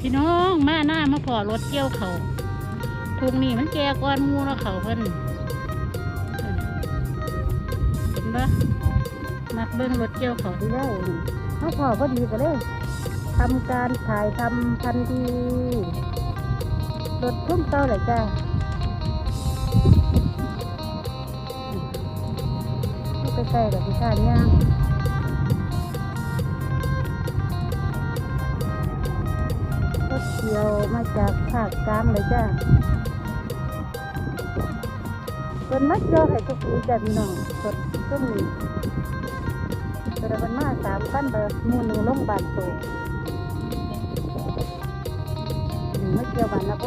พี่น้องมาหน้ามาพอรถเกี่ยวเขาทุงนี่มันแก่ก้อนมูแล้วเขาเพิ่นเห็นปะมักเบิ้งรถเกี่ยวเขาที่ได้เขาพอพอดีก็เลยทำการถ่ายทำทันทีรถทุ่มเต้าเลยจ้าไปใกล้ๆกับพี่ชาเนี่ย เกี่ยวมาจากภาคกลางเลยจ้าเป็นมัดเกี่ยวให้ทุกปีจ้าพี่น้องสดต้นนี้แต่ละวันมาสามพันเบอร์มูหนึ่งลงบานโตหนึ่งมัดเกี่ยวบานนะโบ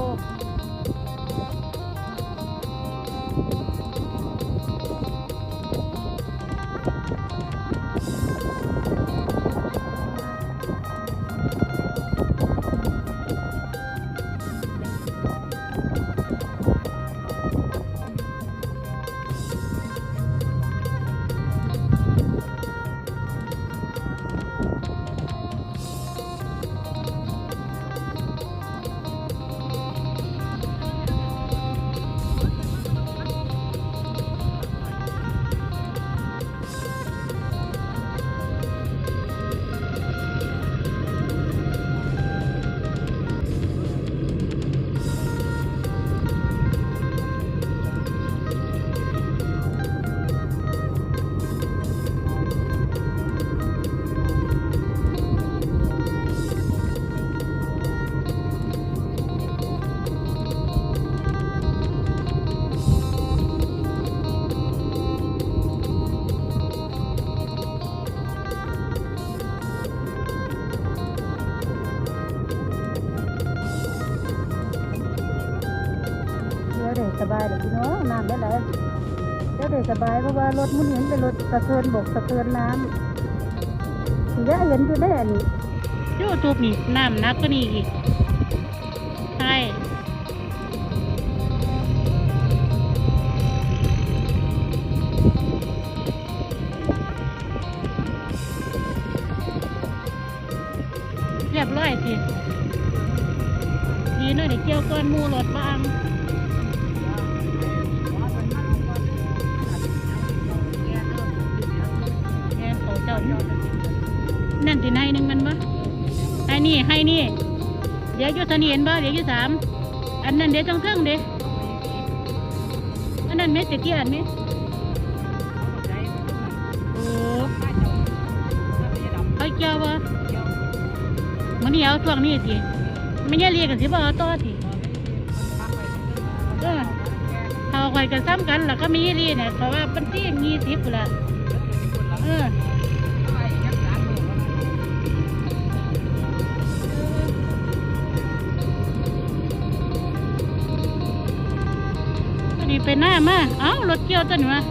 สบายเลยพี่น้องน้ำได้ไหลเดี๋ยวเด็สบายเพราะว่ารถมุ่นเห็นเป็นรถสะเทือนบกสะเทือนน้ำสียเห็นอยู่ได้อันนี้ยูทูบนี่น้ำนักก็นี่อีกใช่เรียบร้อยสิดีหน่อยเดี๋ยวเกี่ยวก้อนมูรถบ้าง นี่ให้นี่ เดี๋ยวยุทธนีเห็นบ่เดี๋ยวยุสามอันนั้นเดี๋ยวจังเทิงเด้อันนั้นเม็ดตะเกียนนี่โอ้เขาเกี่ยวบ่มันนี่เอาช่วงนี้สิไม่ใช่เรียกกันสิบ่เอาต่อสิเออเขาคอยกันซ้ำกันแล้วก็มีเรียเนี่ยเพราะว่าเป็นที่ยี่สิบละเออ อันนี้เป็นหน้ามา เอ้ารถเกี่ยวตัวหนูอะ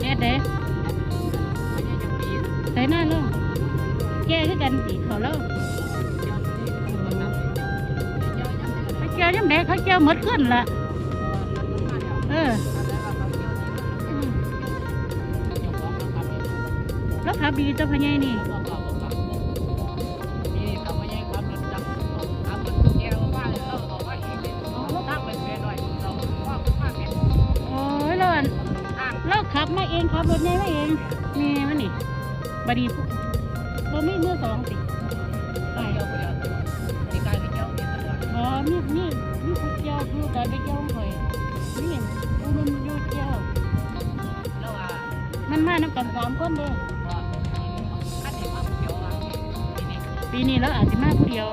แก่เด้ใส่หน้าลงแก่คือกันสิเขาเล่าเขาเกี่ยวยังไงเขาเกี่ยวหมดขึ้นละเออแล้วขับดีตัวพญายนี่ ใหญ่มาเองนี่มันนี่บดีบ่มีมือสองสิอ๋อมีมีมีผู้เจ้าอยู่แต่ได้เจ้าข่อยนี่ผู้มันอยู่เจ้ามันมาน้ำกันสามคนเด้อปีนี้เราอาจจะมาผู้เดียว